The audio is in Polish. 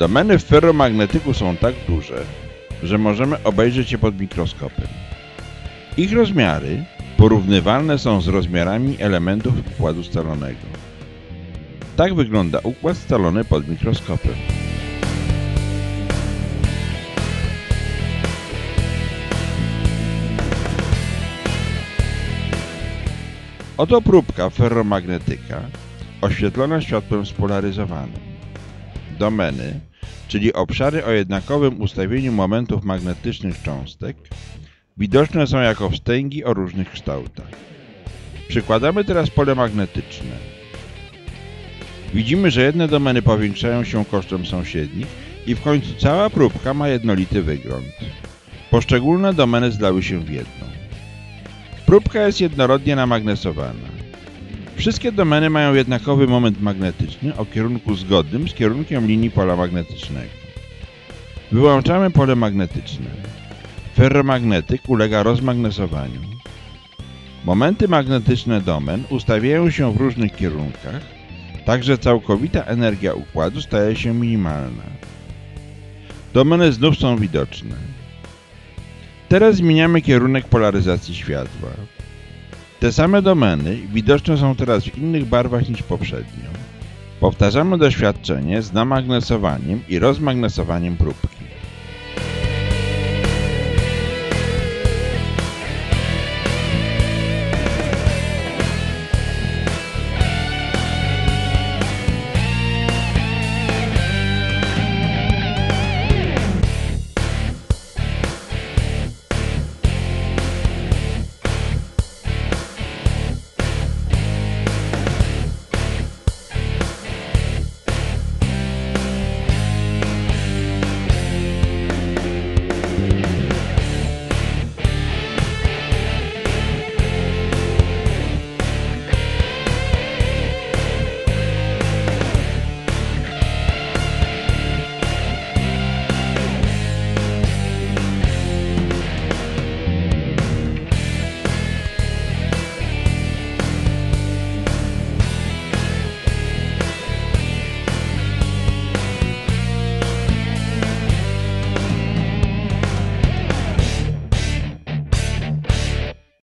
Domeny w ferromagnetyku są tak duże, że możemy obejrzeć je pod mikroskopem. Ich rozmiary porównywalne są z rozmiarami elementów układu scalonego. Tak wygląda układ scalony pod mikroskopem. Oto próbka ferromagnetyka oświetlona światłem spolaryzowanym. Domeny, czyli obszary o jednakowym ustawieniu momentów magnetycznych cząstek, widoczne są jako wstęgi o różnych kształtach. Przykładamy teraz pole magnetyczne. Widzimy, że jedne domeny powiększają się kosztem sąsiednich i w końcu cała próbka ma jednolity wygląd. Poszczególne domeny zlały się w jedną. Próbka jest jednorodnie namagnesowana. Wszystkie domeny mają jednakowy moment magnetyczny o kierunku zgodnym z kierunkiem linii pola magnetycznego. Wyłączamy pole magnetyczne. Ferromagnetyk ulega rozmagnesowaniu. Momenty magnetyczne domen ustawiają się w różnych kierunkach, tak że całkowita energia układu staje się minimalna. Domeny znów są widoczne. Teraz zmieniamy kierunek polaryzacji światła. Te same domeny widoczne są teraz w innych barwach niż poprzednio. Powtarzamy doświadczenie z namagnesowaniem i rozmagnesowaniem próbki.